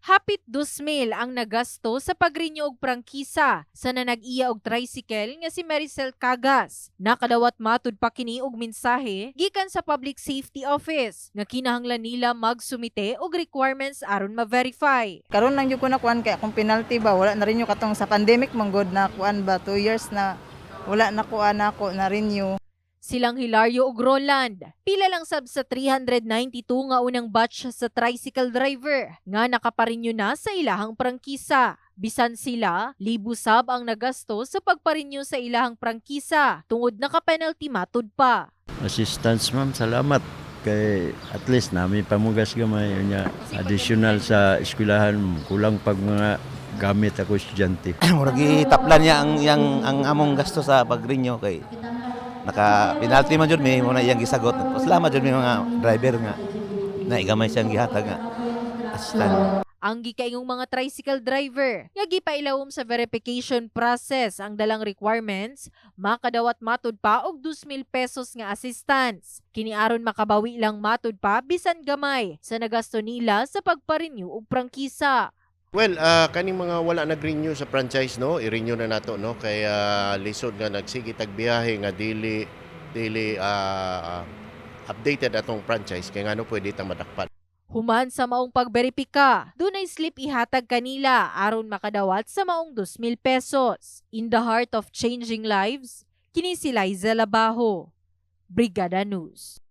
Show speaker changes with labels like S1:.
S1: Hapit 2,000 ang nagasto sa pagrenew og prangkisa sa nanag-iya og tricycle nga si Maricel Cagas. Nakadawat matud pa kini og mensahe gikan sa Public Safety Office nga kinahanglan nila magsumite og requirements aron ma-verify.
S2: Karon lang jud ko nakuan kay akong penalty ba wala na rin yung katong sa pandemic manggod na kuan ba 2 years na wala na kuan ako na renew.
S1: Silang Hilario ug Roland. Pila lang sab sa 392 nga unang batch sa tricycle driver nga nakaparinyo na sa ilahang prangkisa. Bisan sila, libo sab ang nagasto sa pagparinyo sa ilahang prangkisa tungod naka-penalty matud pa.
S3: assistance ma'am salamat kay at least namin pamugas gamay nya additional sa eskwelahan kulang pag mga gamit ako estudyante
S4: murag itaplan niya ang yang ang among gasto sa pagrinyo kay naka penalty man jud mi mo na iyang gisagot salamat jud mi mga driver nga naigamay siyang gihatag nga assistant
S1: Ang gikaingong mga tricycle driver nga gipailawom sa verification process ang dalang requirements makadawat matud pa og 2,000 pesos nga assistance. Kini aron makabawi lang matud pa bisan gamay sa nagasto nila sa pagparenew og prangkisa.
S5: Well, ah, kaning mga wala nag-renew sa franchise no, i-renew na nato no kay ah, lisod nga nagsige tag biyahe nga dili dili ah, updated atong franchise kay ngano pwede ta madakpan.
S1: Human sa maong pagberipika, dunay slip ihatag kanila aron makadawat sa maong 2,000 pesos. In the heart of changing lives, kini si Liza Labajo. Brigada News.